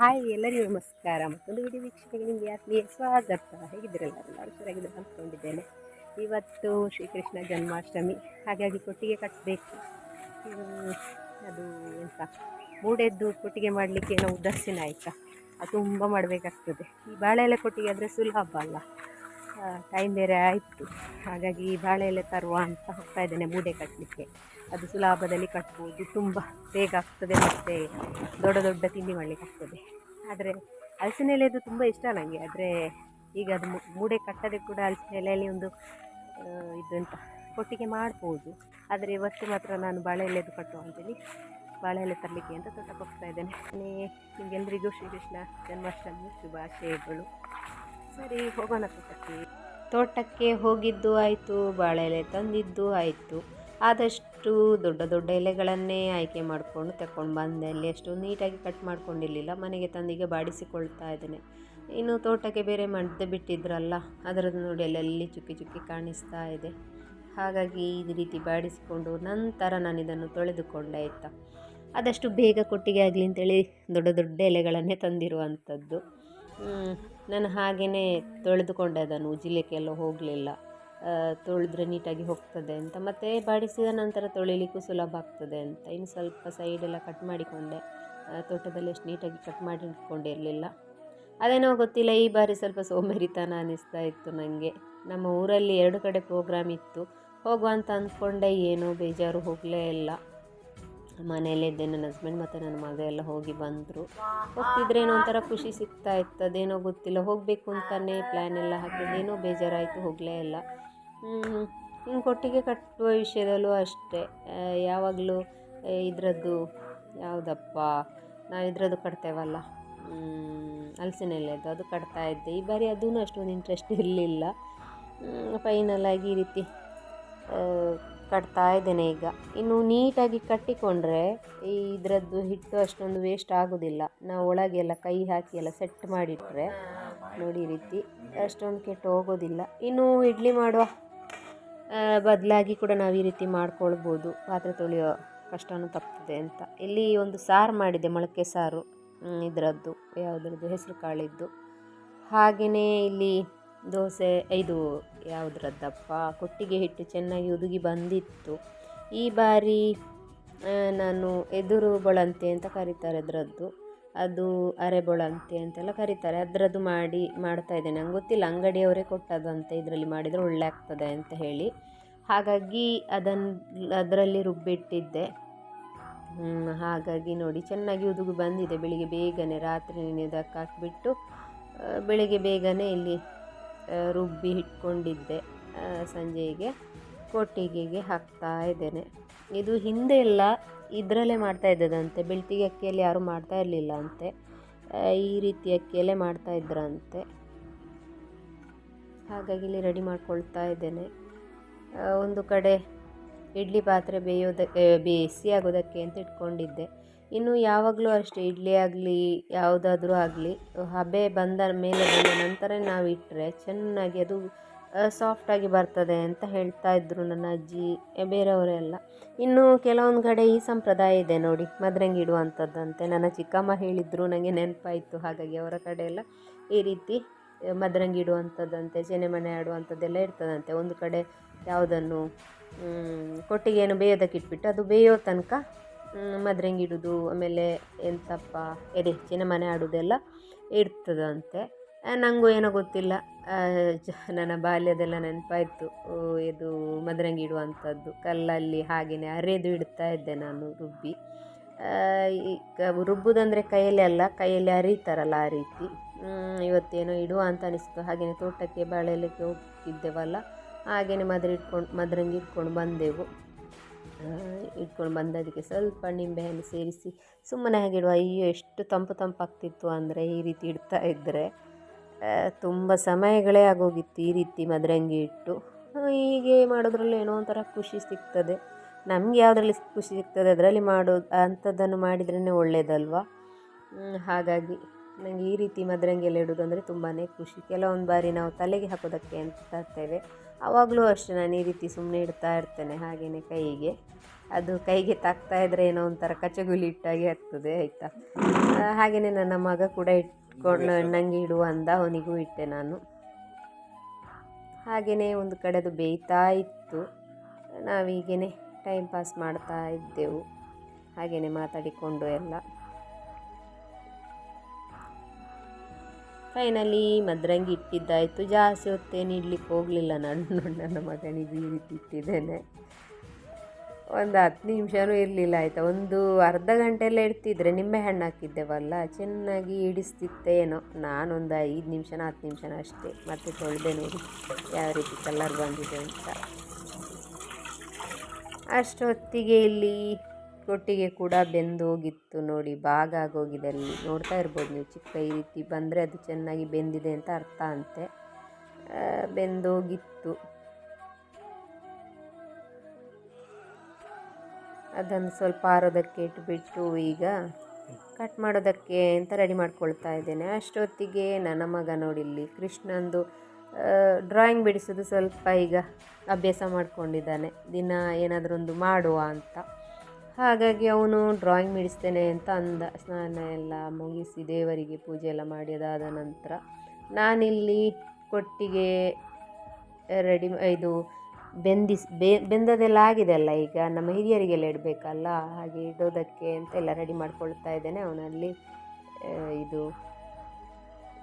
Hi ಎಲ್ಲರಿಗೂ ನಮಸ್ಕಾರ. ಮತ್ತೊಂದು ವಿಡಿಯೋ ವೀಕ್ಷಣೆಗೆ ನಿಮಗೆ ಆತ್ಮೀಯ ಸ್ವಾಗತ. ಹೇಗಿದ್ದೀರಲ್ಲ? ಎಲ್ಲರೂ ಚೆನ್ನಾಗಿದೆ ಅಂದ್ಕೊಂಡಿದ್ದೇನೆ ಇವತ್ತು ಶ್ರೀಕೃಷ್ಣ ಜನ್ಮಾಷ್ಟಮಿ. ಹಾಗಾಗಿ ಕೊಟ್ಟಿಗೆ ಕಟ್ಟಬೇಕು ಅದು ಎಂತ? ಮೂಡೆದ್ದು ಕೊಟ್ಟಿಗೆ ಮಾಡಲಿಕ್ಕೆ ನಾವು ಉದಾಸೀನ ಆಯಿತಾ? ಅದು ತುಂಬ ಮಾಡಬೇಕಾಗ್ತದೆ. ಈ ಬಾಳೆ ಎಲೆ ಕೊಟ್ಟಿಗೆ ಆದರೆ ಸುಲಭ ಅಲ್ಲ. ಟೈಮ್ ಬೇರೆ ಆಯಿತು. ಹಾಗಾಗಿ ಬಾಳೆ ಎಲೆ ತರುವ ಅಂತ ಹೋಗ್ತಾ ಇದ್ದೇನೆ ಮೂಡೆ ಕಟ್ಟಲಿಕ್ಕೆ ಅದು ಸುಲಭದಲ್ಲಿ ಕಟ್ಬೋದು. ತುಂಬ ಬೇಗ ಆಗ್ತದೆ ಮತ್ತು ದೊಡ್ಡ ದೊಡ್ಡ ತಿಂಡಿ ಮಾಡಲಿಕ್ಕೆ ಆಗ್ತದೆ. ಆದರೆ ಹಲಸಿನ ಎಲೆದು ತುಂಬ ಇಷ್ಟ ನನಗೆ ಆದರೆ ಈಗ ಅದು ಮೂಡೆ ಕಟ್ಟದೆ ಕೂಡ ಹಲಸಿನ ಎಲೆಯಲ್ಲಿ ಒಂದು ಇದಂತ ಕೊಟ್ಟಿಗೆ ಮಾಡ್ಬೋದು. ಆದರೆ ಇವತ್ತು ಮಾತ್ರ ನಾನು ಬಾಳೆ ಎಲೆದು ಕಟ್ಟುವ ಅಂತೇಳಿ ಬಾಳೆ ಎಲೆ ತರಲಿಕ್ಕೆ ಅಂತ ತೋಟಕ್ಕೆ ಹೋಗ್ತಾ ಇದ್ದೇನೆ. ನಿಮಗೆಲ್ಲರಿಗೂ ಶ್ರೀಕೃಷ್ಣ ಜನ್ಮಾಷ್ಟಮಿ ಶುಭಾಶಯಗಳು. ಸರಿ, ಹೋಗೋಣ ತೋಟಕ್ಕೆ. ತೋಟಕ್ಕೆ ಹೋಗಿದ್ದು ಆಯಿತು ಬಾಳೆ ಎಲೆ ತಂದಿದ್ದು ಆಯಿತು. ಆದಷ್ಟು ದೊಡ್ಡ ದೊಡ್ಡ ಎಲೆಗಳನ್ನೇ ಆಯ್ಕೆ ಮಾಡಿಕೊಂಡು ತಗೊಂಡು ಬಂದೆ. ಅಲ್ಲಿ ಅಷ್ಟು ನೀಟಾಗಿ ಕಟ್ ಮಾಡ್ಕೊಂಡಿರಲಿಲ್ಲ. ಮನೆಗೆ ತಂದಿಗೆ ಬಾಡಿಸಿಕೊಳ್ತಾ ಇದ್ದೇನೆ. ಇನ್ನು ತೋಟಕ್ಕೆ ಬೇರೆ ಮಡ್ದೆ ಬಿಟ್ಟಿದ್ರಲ್ಲ, ಅದರದ್ದು ನೋಡಿ ಅಲ್ಲಲ್ಲಿ ಚುಕ್ಕಿ ಚುಕ್ಕಿ ಕಾಣಿಸ್ತಾ ಇದೆ. ಹಾಗಾಗಿ ಈ ರೀತಿ ಬಾಡಿಸಿಕೊಂಡು ನಂತರ ನಾನು ಇದನ್ನು ತೊಳೆದುಕೊಂಡೆ, ಆಯಿತಾ? ಆದಷ್ಟು ಬೇಗ ಕೊಟ್ಟಿಗೆ ಆಗಲಿ ಅಂತೇಳಿ ದೊಡ್ಡ ದೊಡ್ಡ ಎಲೆಗಳನ್ನೇ ತಂದಿರುವಂಥದ್ದು. ನಾನು ಹಾಗೆಯೇ ತೊಳೆದುಕೊಂಡೆ ಅದನ್ನು ಉಜಿಲಿಕ್ಕೆಲ್ಲ ಹೋಗಲಿಲ್ಲ. ತೊಳೆದ್ರೆ ನೀಟಾಗಿ ಹೋಗ್ತದೆ ಅಂತ. ಮತ್ತು ಬಾಡಿಸಿದ ನಂತರ ತೊಳಿಲಿಕ್ಕೂ ಸುಲಭ ಆಗ್ತದೆ ಅಂತ. ಇನ್ನು ಸ್ವಲ್ಪ ಸೈಡೆಲ್ಲ ಕಟ್ ಮಾಡಿಕೊಂಡೆ. ತೋಟದಲ್ಲಿ ಅಷ್ಟು ನೀಟಾಗಿ ಕಟ್ ಮಾಡಿ ಇಟ್ಕೊಂಡಿರಲಿಲ್ಲ ಅದೇನೋ ಗೊತ್ತಿಲ್ಲ, ಈ ಬಾರಿ ಸ್ವಲ್ಪ ಸೋಮರಿತನ ಅನ್ನಿಸ್ತಾ ಇತ್ತು ನನಗೆ ನಮ್ಮ ಊರಲ್ಲಿ ಎರಡು ಕಡೆ ಪ್ರೋಗ್ರಾಮ್ ಇತ್ತು. ಹೋಗುವ ಅಂತ ಅಂದ್ಕೊಂಡೆ, ಏನೋ ಬೇಜಾರು ಹೋಗಲೇ ಇಲ್ಲ. ಮನೆಯಲ್ಲಿದ್ದೆ, ನನ್ನ ಹಸ್ಬೆಂಡ್ ಮತ್ತು ನನ್ನ ಮಗ ಎಲ್ಲ ಹೋಗಿ ಬಂದರು. ಹೋಗ್ತಿದ್ರೆ ಏನೋ ಒಂಥರ ಖುಷಿ ಸಿಗ್ತಾ ಇತ್ತು, ಅದೇನೋ ಗೊತ್ತಿಲ್ಲ, ಹೋಗಬೇಕು ಅಂತಲೇ ಪ್ಲ್ಯಾನ್ ಎಲ್ಲ ಹಾಕಿದ್ದು, ಏನೋ ಬೇಜಾರಾಯಿತು, ಹೋಗಲೇ ಇಲ್ಲ. ಇನ್ನು ಕೊಟ್ಟಿಗೆ ಕಟ್ಟುವ ವಿಷಯದಲ್ಲೂ ಅಷ್ಟೇ. ಯಾವಾಗಲೂ ಇದರದ್ದು ಯಾವುದಪ್ಪ, ನಾವು ಇದರದ್ದು ಕಟ್ತೇವಲ್ಲ. ಹಲಸಿನ ಎಲೆದು ಅದು ಕಟ್ತಾ ಇದ್ದೆ. ಈ ಬಾರಿ ಅದೂ ಅಷ್ಟೊಂದು ಇಂಟ್ರೆಸ್ಟ್ ಇರಲಿಲ್ಲ. ಫೈನಲ್ ಆಗಿ ಈ ರೀತಿ ಕಟ್ತಾ ಇದ್ದೇನೆ ಈಗ. ಇನ್ನು ನೀಟಾಗಿ ಕಟ್ಟಿಕೊಂಡ್ರೆ ಈ ಇದರದ್ದು ಹಿಟ್ಟು ಅಷ್ಟೊಂದು ವೇಸ್ಟ್ ಆಗೋದಿಲ್ಲ. ನಾವು ಒಳಗೆಲ್ಲ ಕೈ ಹಾಕಿ ಎಲ್ಲ ಸೆಟ್ ಮಾಡಿಟ್ರೆ ನೋಡಿ ಈ ರೀತಿ ಅಷ್ಟೊಂದು ಕೆಟ್ಟು ಹೋಗೋದಿಲ್ಲ. ಇನ್ನು ಇಡ್ಲಿ ಮಾಡುವ ಬದಲಾಗಿ ಕೂಡ ನಾವು ಈ ರೀತಿ ಮಾಡ್ಕೊಳ್ಬೋದು. ಪಾತ್ರೆ ತೊಳೆಯೋ ಕಷ್ಟನೂ ತಪ್ಪಿದೆ ಅಂತ. ಇಲ್ಲಿ ಒಂದು ಸಾರು ಮಾಡಿದೆ, ಮೊಳಕೆ ಸಾರು. ಇದರದ್ದು, ಯಾವುದ್ರದ್ದು, ಹೆಸರು ಕಾಳಿದ್ದು. ಹಾಗೆಯೇ ಇಲ್ಲಿ ದೋಸೆ, ಇದು ಯಾವುದ್ರದ್ದಪ್ಪ? ಕೊಟ್ಟಿಗೆ ಹಿಟ್ಟು ಚೆನ್ನಾಗಿ ಉದುಗಿ ಬಂದಿತ್ತು. ಈ ಬಾರಿ ನಾನು ಎದುರು ಬೊಳಂತೆ ಅಂತ ಕರೀತಾರೆ ಅದರದ್ದು. ಅದು ಅರೆ ಬೊಳಂತೆ ಅಂತೆಲ್ಲ ಕರೀತಾರೆ. ಅದರದ್ದು ಮಾಡಿ, ಮಾಡ್ತಾ ಇದ್ದೇನೆ. ನಂಗೆ ಗೊತ್ತಿಲ್ಲ, ಅಂಗಡಿಯವರೇ ಕೊಟ್ಟದಂತೆ ಇದರಲ್ಲಿ ಮಾಡಿದರೆ ಒಳ್ಳೆ ಆಗ್ತದೆ ಅಂತ ಹೇಳಿ. ಹಾಗಾಗಿ ಅದನ್ನು ಅದರಲ್ಲಿ ರುಬ್ಬಿಟ್ಟಿದ್ದೆ. ಹಾಗಾಗಿ ನೋಡಿ, ಚೆನ್ನಾಗಿ ಉದುಗು ಬಂದಿದೆ. ಬೆಳಿಗ್ಗೆ ಬೇಗನೆ, ರಾತ್ರಿ ನೆನೆದಕ್ಕೆ ಹಾಕಿಬಿಟ್ಟು ಬೆಳಿಗ್ಗೆ ಬೇಗನೆ ಇಲ್ಲಿ ರುಬ್ಬಿ ಇಟ್ಕೊಂಡಿದ್ದೆ ಸಂಜೆಗೆ ಕೊಟ್ಟಿಗೆಗೆ ಹಾಕ್ತಾ ಇದ್ದೇನೆ. ಇದು ಹಿಂದೆ ಎಲ್ಲ ಇದರಲ್ಲೇ ಮಾಡ್ತಾ ಇದ್ದದಂತೆ ಬೆಳ್ತಿಗೆ ಅಕ್ಕಿಯಲ್ಲಿ ಯಾರೂ ಮಾಡ್ತಾ ಇರಲಿಲ್ಲ ಅಂತೆ ಈ ರೀತಿ ಅಕ್ಕಿಯಲ್ಲೇ ಮಾಡ್ತಾ ಇದ್ರಂತೆ. ಹಾಗಾಗಿ ಇಲ್ಲಿ ರೆಡಿ ಮಾಡ್ಕೊಳ್ತಾ ಇದ್ದೇನೆ. ಒಂದು ಕಡೆ ಇಡ್ಲಿ ಪಾತ್ರೆ ಬೇಯೋದಕ್ಕೆ ಬೇಯಿಸಿ ಆಗೋದಕ್ಕೆ ಅಂತ ಇಟ್ಕೊಂಡಿದ್ದೆ. ಇನ್ನು ಯಾವಾಗಲೂ ಅಷ್ಟೇ, ಇಡ್ಲಿ ಆಗಲಿ, ಯಾವುದಾದ್ರೂ ಆಗಲಿ, ಹಬೆ ಬಂದ ಮೇಲೆ ಬಂದ ನಂತರ ನಾವು ಇಟ್ಟರೆ ಚೆನ್ನಾಗಿ ಅದು ಸಾಫ್ಟಾಗಿ ಬರ್ತದೆ ಅಂತ ಹೇಳ್ತಾ ಇದ್ದರು ನನ್ನ ಅಜ್ಜಿ ಬೇರೆಯವರೆಲ್ಲ ಇನ್ನು ಕೆಲವೊಂದು ಕಡೆ ಈ ಸಂಪ್ರದಾಯ ಇದೆ ನೋಡಿ, ಮದ್ರಂಗಿ ಇಡುವಂಥದ್ದಂತೆ ನನ್ನ ಚಿಕ್ಕಮ್ಮ ಹೇಳಿದ್ರು ನನಗೆ ನೆನಪಾಯಿತು, ಹಾಗಾಗಿ ಅವರ ಕಡೆ ಎಲ್ಲ ಈ ರೀತಿ ಮದ್ರಂಗಿ ಇಡುವಂಥದ್ದಂತೆ ಮನೆ ಆಡುವಂಥದ್ದೆಲ್ಲ ಇರ್ತದಂತೆ. ಒಂದು ಕಡೆ ಯಾವುದನ್ನು ಕೊಟ್ಟಿಗೆಯನ್ನು ಬೇಯೋದಕ್ಕೆ ಇಟ್ಬಿಟ್ಟು ಅದು ಬೇಯೋ ತನಕ ಮದರಂಗಿ ಇಡೋದು, ಆಮೇಲೆ ಎಂತಪ್ಪ ಎದೆ ಮನೆ ಆಡೋದೆಲ್ಲ ಇರ್ತದಂತೆ. ನನಗೂ ಏನೋ ಗೊತ್ತಿಲ್ಲ. ನನ್ನ ಬಾಲ್ಯದೆಲ್ಲ ನೆನಪಾಯಿತು. ಇದು ಮದರಂಗಿ ಇಡುವಂಥದ್ದು. ಕಲ್ಲಲ್ಲಿ ಹಾಗೆಯೇ ಅರೆದು ಇಡ್ತಾ ಇದ್ದೆ ನಾನು ರುಬ್ಬಿ. ಈಗ ರುಬ್ಬುದಂದರೆ ಕೈಯಲ್ಲಿ ಅಲ್ಲ, ಕೈಯಲ್ಲಿ ಅರಿತಾರಲ್ಲ ಆ ರೀತಿ. ಇವತ್ತೇನೋ ಇಡುವ ಅಂತ ಅನಿಸ್ತು. ಹಾಗೆಯೇ ತೋಟಕ್ಕೆ ಬಾಳೆಲಿಕ್ಕೆ ಹೋಗ್ತಿದ್ದೆವಲ್ಲ ಹಾಗೆಯೇ ಮದ್ರ ಇಟ್ಕೊಂಡು, ಮದರಂಗಿ ಇಟ್ಕೊಂಡು ಬಂದೆವು. ಇಟ್ಕೊಂಡು ಬಂದದಕ್ಕೆ ಸ್ವಲ್ಪ ನಿಂಬೆಹಣ್ಣು ಸೇರಿಸಿ ಸುಮ್ಮನೆ ಹಾಗೆ ಇಡುವ ಅಯ್ಯೋ, ಎಷ್ಟು ತಂಪು ತಂಪಾಗ್ತಿತ್ತು ಅಂದರೆ ಈ ರೀತಿ ಇಡ್ತಾ ಇದ್ದರೆ. ತುಂಬ ಸಮಯಗಳೇ ಆಗೋಗಿತ್ತು ಈ ರೀತಿ ಮದರಂಗಿ ಇಟ್ಟು. ಹೀಗೆ ಮಾಡೋದ್ರಲ್ಲಿ ಏನೋ ಒಂಥರ ಖುಷಿ ಸಿಗ್ತದೆ. ನಮಗೆ ಯಾವುದ್ರಲ್ಲಿ ಖುಷಿ ಸಿಗ್ತದೆ ಅದರಲ್ಲಿ ಮಾಡೋದು, ಅಂಥದ್ದನ್ನು ಮಾಡಿದ್ರೇ ಒಳ್ಳೆಯದಲ್ವ ಹಾಗಾಗಿ ನನಗೆ ಈ ರೀತಿ ಮದರಂಗಿಯಲ್ಲಿ ಇಡೋದು ಅಂದರೆ ತುಂಬಾ ಖುಷಿ. ಕೆಲವೊಂದು ಬಾರಿ ನಾವು ತಲೆಗೆ ಹಾಕೋದಕ್ಕೆ ಅಂತ ತರ್ತೇವೆ. ಆವಾಗಲೂ ಅಷ್ಟೇ ನಾನು ಈ ರೀತಿ ಸುಮ್ಮನೆ ಇಡ್ತಾ ಇರ್ತೇನೆ ಹಾಗೆಯೇ ಕೈಗೆ. ಅದು ಕೈಗೆ ತಾಕ್ತಾ ಇದ್ದರೆ ಏನೋ ಒಂಥರ ಕಚಗುಲಿ ಇಟ್ಟಾಗೆ ಆಗ್ತದೆ ಆಯಿತಾ? ಹಾಗೆಯೇ ನನ್ನ ಮಗ ಕೂಡ ಇಟ್ಕೊಂಡು ನನಗೆ ಇಡುವ ಅಂದ ಅವನಿಗೂ ಇಟ್ಟೆ ನಾನು. ಹಾಗೆಯೇ ಒಂದು ಕಡೆ ಅದು ಬೇಯ್ತಾ ಇತ್ತು. ನಾವೀಗೇ ಟೈಮ್ ಪಾಸ್ ಮಾಡ್ತಾ ಇದ್ದೆವು. ಹಾಗೆಯೇ ಮಾತಾಡಿಕೊಂಡು ಎಲ್ಲ. ಫೈನಲಿ ಮದ್ರಂಗಿ ಇಟ್ಟಿದ್ದಾಯಿತು. ಜಾಸ್ತಿ ಹೊತ್ತೇನು ಇಡ್ಲಿಕ್ಕೆ ಹೋಗಲಿಲ್ಲ ನಾನು. ನನ್ನ ಮಗನಿಗೆ ಈ ರೀತಿ ಇಟ್ಟಿದ್ದೇನೆ. ಒಂದು ಹತ್ತು ನಿಮಿಷವೂ ಇರಲಿಲ್ಲ ಆಯಿತಾ. ಒಂದು ಅರ್ಧ ಗಂಟೆಲ್ಲ ಇಡ್ತಿದ್ರೆ ನಿಂಬೆ ಹಣ್ಣು ಹಾಕಿದ್ದೆವಲ್ಲ, ಚೆನ್ನಾಗಿ ಇಡಿಸ್ತಿತ್ತೇನೋ ನಾನೊಂದು ಐದು ನಿಮಿಷನ, ಹತ್ತು ನಿಮಿಷನ ಅಷ್ಟೇ. ಮತ್ತೆ ತೊಳೆದೆ ನೋಡಿ ಯಾವ ರೀತಿ ಕಲರ್ ಬಂದಿದೆ ಅಂತ. ಅಷ್ಟೊತ್ತಿಗೆ ಇಲ್ಲಿ ಕೊಟ್ಟಿಗೆ ಕೂಡ ಬೆಂದೋಗಿತ್ತು ನೋಡಿ ಭಾಗ ಆಗೋಗಿದೆ ಅಲ್ಲಿ ನೋಡ್ತಾ ಇರ್ಬೋದು ನೀವು ಚಿಕ್ಕ ಈ ರೀತಿ ಬಂದರೆ ಅದು ಚೆನ್ನಾಗಿ ಬೆಂದಿದೆ ಅಂತ ಅರ್ಥ ಅಂತೆ. ಬೆಂದೋಗಿತ್ತು. ಅದನ್ನು ಸ್ವಲ್ಪ ಆರೋದಕ್ಕೆ ಇಟ್ಬಿಟ್ಟು ಈಗ ಕಟ್ ಮಾಡೋದಕ್ಕೆ ಅಂತ ರೆಡಿ ಮಾಡ್ಕೊಳ್ತಾ ಇದ್ದೇನೆ. ಅಷ್ಟೊತ್ತಿಗೆ ನನ್ನ ಮಗ ನೋಡಿಲ್ಲಿ ಕೃಷ್ಣಂದು ಡ್ರಾಯಿಂಗ್ ಬಿಡಿಸೋದು ಸ್ವಲ್ಪ ಈಗ ಅಭ್ಯಾಸ ಮಾಡ್ಕೊಂಡಿದ್ದಾನೆ. ದಿನ ಏನಾದರೂ ಒಂದು ಮಾಡುವ ಅಂತ. ಹಾಗಾಗಿ ಅವನು ಡ್ರಾಯಿಂಗ್ ಬಿಡಿಸ್ತೇನೆ ಅಂತ ಅಂದ. ಸ್ನಾನ ಎಲ್ಲ ಮುಗಿಸಿ ದೇವರಿಗೆ ಪೂಜೆ ಎಲ್ಲ ಮಾಡಿ ಅದಾದ ನಂತರ ನಾನಿಲ್ಲಿ ಕೊಟ್ಟಿಗೆ ರೆಡಿ ಇದು ಬೆಂದಿಸ್ ಬೆಂದದೆಲ್ಲ ಆಗಿದೆ ಅಲ್ಲ ಈಗ. ನಮ್ಮ ಹಿರಿಯರಿಗೆಲ್ಲ ಇಡಬೇಕಲ್ಲ? ಹಾಗೆ ಇಡೋದಕ್ಕೆ ಅಂತ ಎಲ್ಲ ರೆಡಿ ಮಾಡ್ಕೊಳ್ತಾ ಇದ್ದೇನೆ. ಅವನಲ್ಲಿ ಇದು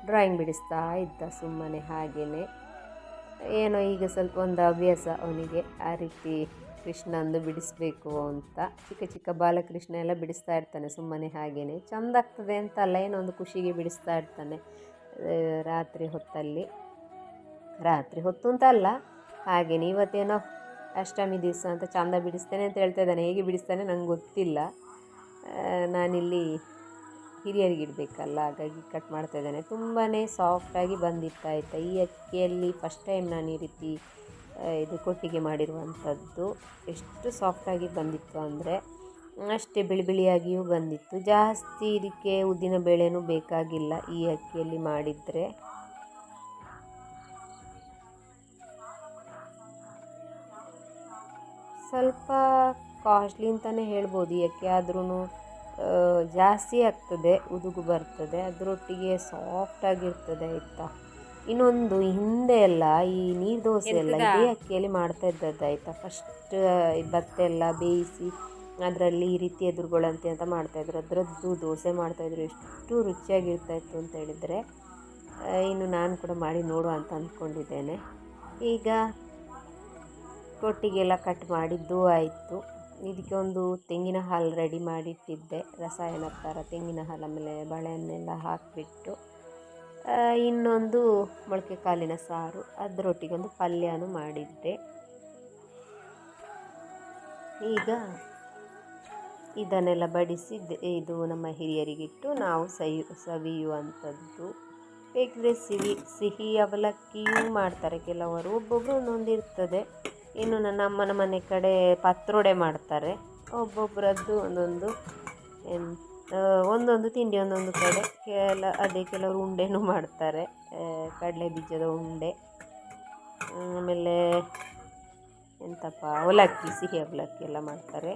ಡ್ರಾಯಿಂಗ್ ಬಿಡಿಸ್ತಾ ಇದ್ದ ಸುಮ್ಮನೆ ಹಾಗೆಯೇ ಏನೋ ಈಗ ಸ್ವಲ್ಪ ಒಂದು ಅಭ್ಯಾಸ ಅವನಿಗೆ. ಆ ರೀತಿ ಕೃಷ್ಣಂದು ಬಿಡಿಸ್ಬೇಕು ಅಂತ. ಚಿಕ್ಕ ಚಿಕ್ಕ ಬಾಲಕೃಷ್ಣ ಎಲ್ಲ ಬಿಡಿಸ್ತಾ ಇರ್ತಾನೆ ಸುಮ್ಮನೆ ಹಾಗೆಯೇ ಚೆಂದ ಆಗ್ತದೆ ಅಂತ ಅಲ್ಲ, ಏನೋ ಒಂದು ಖುಷಿಗೆ ಬಿಡಿಸ್ತಾ ಇರ್ತಾನೆ. ರಾತ್ರಿ ಹೊತ್ತಲ್ಲಿ. ರಾತ್ರಿ ಹೊತ್ತು ಅಂತ ಅಲ್ಲ ಹಾಗೆಯೇ ಇವತ್ತೇನೋ ಅಷ್ಟಮಿ ದಿವಸ ಅಂತ ಚಂದ ಬಿಡಿಸ್ತೇನೆ ಅಂತ ಹೇಳ್ತಾ ಇದ್ದಾನೆ. ಹೇಗೆ ಬಿಡಿಸ್ತಾನೆ ನಂಗೆ ಗೊತ್ತಿಲ್ಲ. ನಾನಿಲ್ಲಿ ಹಿರಿಯರಿಗೆ ಇಡಬೇಕಲ್ಲ, ಹಾಗಾಗಿ ಕಟ್ ಮಾಡ್ತಾ ಇದ್ದಾನೆ. ತುಂಬಾ ಸಾಫ್ಟಾಗಿ ಬಂದಿತ್ತಾಯ್ತಾ ಈ ಅಕ್ಕಿಯಲ್ಲಿ ಫಸ್ಟ್ ಟೈಮ್ ನಾನು ಈ ರೀತಿ ಇದು ಕೊಟ್ಟಿಗೆ ಮಾಡಿರುವಂಥದ್ದು. ಎಷ್ಟು ಸಾಫ್ಟಾಗಿ ಬಂದಿತ್ತು ಅಂದರೆ ಅಷ್ಟೇ ಬಿಳಿ ಬಿಳಿಯಾಗಿಯೂ ಬಂದಿತ್ತು. ಜಾಸ್ತಿ ಇದಕ್ಕೆ ಉದ್ದಿನ ಬೇಳೆನೂ ಬೇಕಾಗಿಲ್ಲ ಈ ಅಕ್ಕಿಯಲ್ಲಿ ಮಾಡಿದರೆ. ಸ್ವಲ್ಪ ಕಾಸ್ಟ್ಲಿ ಅಂತಲೇ ಹೇಳ್ಬೋದು ಯಾಕೆ ಆದ್ರೂ ಜಾಸ್ತಿ ಆಗ್ತದೆ, ಉದುಗು ಬರ್ತದೆ, ಅದರೊಟ್ಟಿಗೆ ಸಾಫ್ಟಾಗಿರ್ತದೆ ಆಯಿತಾ? ಇನ್ನೊಂದು ಹಿಂದೆ ಎಲ್ಲ ಈ ನೀರು ದೋಸೆ ಎಲ್ಲ ಇದೇ ಅಕ್ಕಿಯಲ್ಲಿ ಮಾಡ್ತಾ ಇದ್ದದ್ದು ಆಯಿತಾ. ಫಸ್ಟ್ ಭತ್ತ ಎಲ್ಲ ಬೇಯಿಸಿ ಅದರಲ್ಲಿ ಈ ರೀತಿ ಎದುರುಗಳಂತೆ ಅಂತ ಮಾಡ್ತಾಯಿದ್ರು ಅದರದ್ದು ದೋಸೆ ಮಾಡ್ತಾಯಿದ್ರು ಎಷ್ಟು ರುಚಿಯಾಗಿರ್ತಾ ಇತ್ತು ಅಂತ ಹೇಳಿದರೆ ಇನ್ನು ನಾನು ಕೂಡ ಮಾಡಿ ನೋಡುವ ಅಂತ ಅಂದ್ಕೊಂಡಿದ್ದೇನೆ. ಈಗ ಕೊಟ್ಟಿಗೆಲ್ಲ ಕಟ್ ಮಾಡಿದ್ದು ಆಯಿತು. ಇದಕ್ಕೆ ಒಂದು ತೆಂಗಿನ ಹಾಲು ರೆಡಿ ಮಾಡಿಟ್ಟಿದ್ದೆ. ರಸಾಯನ ಥರ ತೆಂಗಿನ ಹಾಲು ಆಮೇಲೆ ಬಳೆಯನ್ನೆಲ್ಲ ಹಾಕಿಬಿಟ್ಟು ಇನ್ನೊಂದು ಮೊಳಕೆ ಕಾಲಿನ ಸಾರು. ಅದರೊಟ್ಟಿಗೆ ಒಂದು ಪಲ್ಯನೂ ಮಾಡಿದ್ದೆ. ಈಗ ಇದನ್ನೆಲ್ಲ ಬಡಿಸಿ ಇದು ನಮ್ಮ ಹಿರಿಯರಿಗಿಟ್ಟು ನಾವು ಸವಿ ಸವಿಯುವಂಥದ್ದು. ಬೇಕಿದ್ರೆ ಸಿಹಿ ಸಿಹಿ ಅವಲಕ್ಕಿಯೂ ಮಾಡ್ತಾರೆ. ಕೆಲವರು ಒಬ್ಬೊಬ್ಬರು ಒಂದೊಂದು ಇರ್ತದೆ. ಇನ್ನು ನನ್ನ ಅಮ್ಮನ ಮನೆ ಕಡೆ ಪತ್ರೊಡೆ ಮಾಡ್ತಾರೆ. ಒಬ್ಬೊಬ್ಬರದ್ದು ಒಂದೊಂದು ಒಂದೊಂದು ತಿಂಡಿ, ಒಂದೊಂದು ಕಡೆ. ಕೆಲ, ಅದೇ ಕೆಲವರು ಉಂಡೆನೂ ಮಾಡ್ತಾರೆ. ಕಡಲೆ ಬೀಜದ ಉಂಡೆ. ಆಮೇಲೆ ಎಂತಪ್ಪ, ಅವಲಕ್ಕಿ, ಸಿಹಿ ಅವಲಕ್ಕಿ ಎಲ್ಲ ಮಾಡ್ತಾರೆ.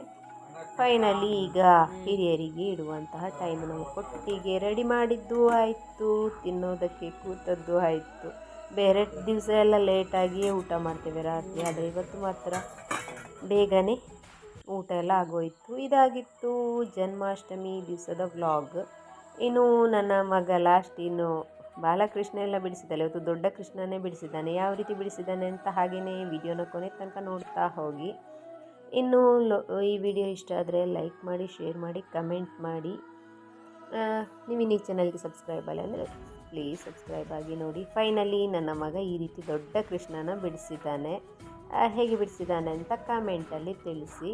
ಫೈನಲಿ ಈಗ ಹಿರಿಯರಿಗೆ ಇಡುವಂತಹ ಟೈಮ್ ನಾವು ಕೊಟ್ಟಿಗೆ ರೆಡಿ ಮಾಡಿದ್ದು ಆಯಿತು. ತಿನ್ನೋದಕ್ಕೆ ಕೂತದ್ದು ಆಯಿತು. ಬೇರೆ ದಿವಸ ಎಲ್ಲ ಲೇಟಾಗಿಯೇ ಊಟ ಮಾಡ್ತೇವೆ ರಾತ್ರಿ. ಆದರೆ ಇವತ್ತು ಮಾತ್ರ ಬೇಗನೆ ಊಟ ಎಲ್ಲ ಆಗೋಯಿತು. ಇದಾಗಿತ್ತು ಜನ್ಮಾಷ್ಟಮಿ ದಿವಸದ ವ್ಲಾಗ್. ಇನ್ನು ನನ್ನ ಮಗ ಲಾಸ್ಟ್ ಇನ್ನು ಬಾಲಕೃಷ್ಣ ಎಲ್ಲ ಬಿಡಿಸಿದ್ದಾಳೆ. ಇವತ್ತು ದೊಡ್ಡ ಕೃಷ್ಣನೇ ಬಿಡಿಸಿದ್ದಾನೆ. ಯಾವ ರೀತಿ ಬಿಡಿಸಿದ್ದಾನೆ ಅಂತ ಹಾಗೆಯೇ ವಿಡಿಯೋನ ಕೊನೆ ತನಕ ನೋಡ್ತಾ ಹೋಗಿ. ಇನ್ನು ಈ ವಿಡಿಯೋ ಇಷ್ಟ ಆದರೆ ಲೈಕ್ ಮಾಡಿ ಶೇರ್ ಮಾಡಿ ಕಮೆಂಟ್ ಮಾಡಿ. ನೀವು ಈ ಚಾನಲ್ಗೆ ಸಬ್ಸ್ಕ್ರೈಬ್ ಅಲ್ಲ ಅಂದರೆ ಪ್ಲೀಸ್ ಸಬ್ಸ್ಕ್ರೈಬ್ ಆಗಿ ನೋಡಿ. ಫೈನಲಿ ನನ್ನ ಮಗ ಈ ರೀತಿ ದೊಡ್ಡ ಕೃಷ್ಣನ ಬಿಡಿಸಿದ್ದಾನೆ. ಹೇಗೆ ಬಿಡಿಸಿದ್ದಾನೆ ಅಂತ ಕಮೆಂಟಲ್ಲಿ ತಿಳಿಸಿ.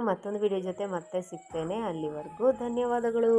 ಮತ್ತೊಂದು ವಿಡಿಯೋ ಜೊತೆ ಮತ್ತೆ ಸಿಗ್ತೇನೆ. ಅಲ್ಲಿವರೆಗೂ ಧನ್ಯವಾದಗಳು.